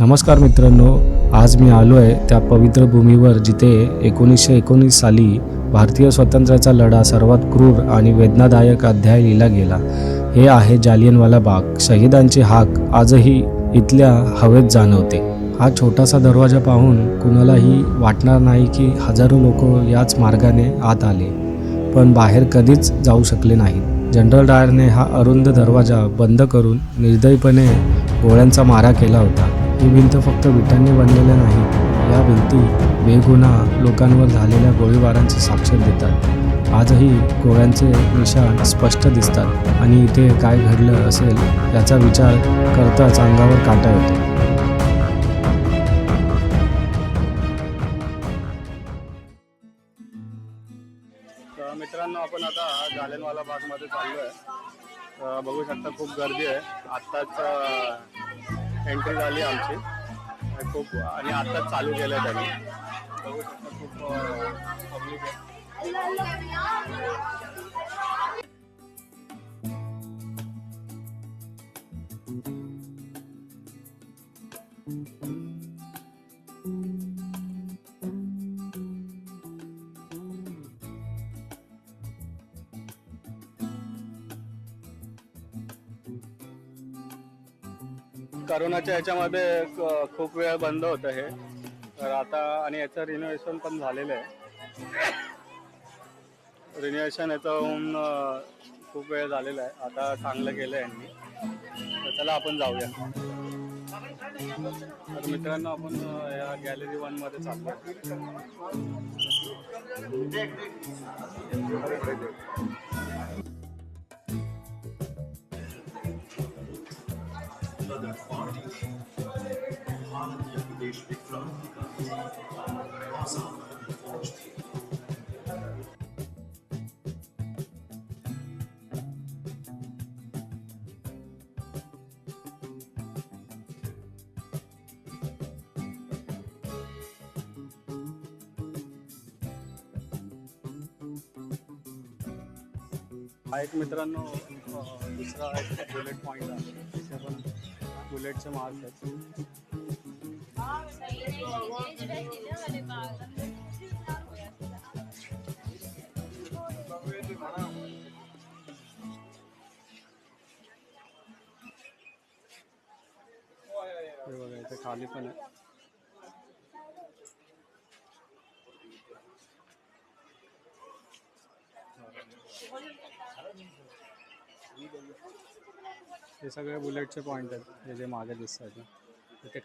नमस्कार मित्रांनो आज मी आलो आहे त्या पवित्र भूमीवर जिथे एकोणीसशे एकोणीस साली भारतीय स्वातंत्र्याचा लढा सर्वात क्रूर आणि वेदनादायक अध्याय लिहिला गेला. हे आहे जालियनवाला बाग. शहीदांची हाक आजही इथल्या हवेत जाणवते. हा छोटासा दरवाजा पाहून कुणालाही वाटणार नाही की हजारो लोक याच मार्गाने आत आले पण बाहेर कधीच जाऊ शकले नाहीत. जनरल डायरने हा अरुंद दरवाजा बंद करून निर्दयीपणे गोळ्यांचा मारा केला होता. ही भिंत फक्त विटांनी बनलेल्या नाही. या भिंती बेगुन्हा लोकांवर झालेल्या गोळीबारांचे साक्ष देतात. आजही गोळ्यांचे निशाण स्पष्ट दिसतात. आणि इथे काय घडलं असेल याचा विचार करताच अंगावर काटा येतो. मित्रांनो आपण आता जालेनवाला बागमध्ये चाललो आहे बघू शकता खूप गर्दी आहे. आत्ताच एंट्री झाली आमची. आणि खूप आणि आता चालू केलं त्यांनी. बघू शकता खूप पब्लिक आहे करोनाच्या ह्याच्यामध्ये खूप वेळ बंद होतं हे. तर आता आणि याचं रिनोव्हेशन पण झालेलं आहे. रिनोव्हेशन याचं होऊन खूप वेळ झालेला आहे. आता चांगलं केलं आहे यांनी. तर चला आपण जाऊया. तर मित्रांनो आपण या गॅलरी वनमध्ये चाललो हा एक मित्रांनो दुसरा एक बुलेट पॉईंट आहे. तिथे पण बुलेटचे मार्क आहेत हे बघा इथे खाली पण आहे. हे सगळे बुलेटचे पॉईंट आहेत हे जे मागे दिसतात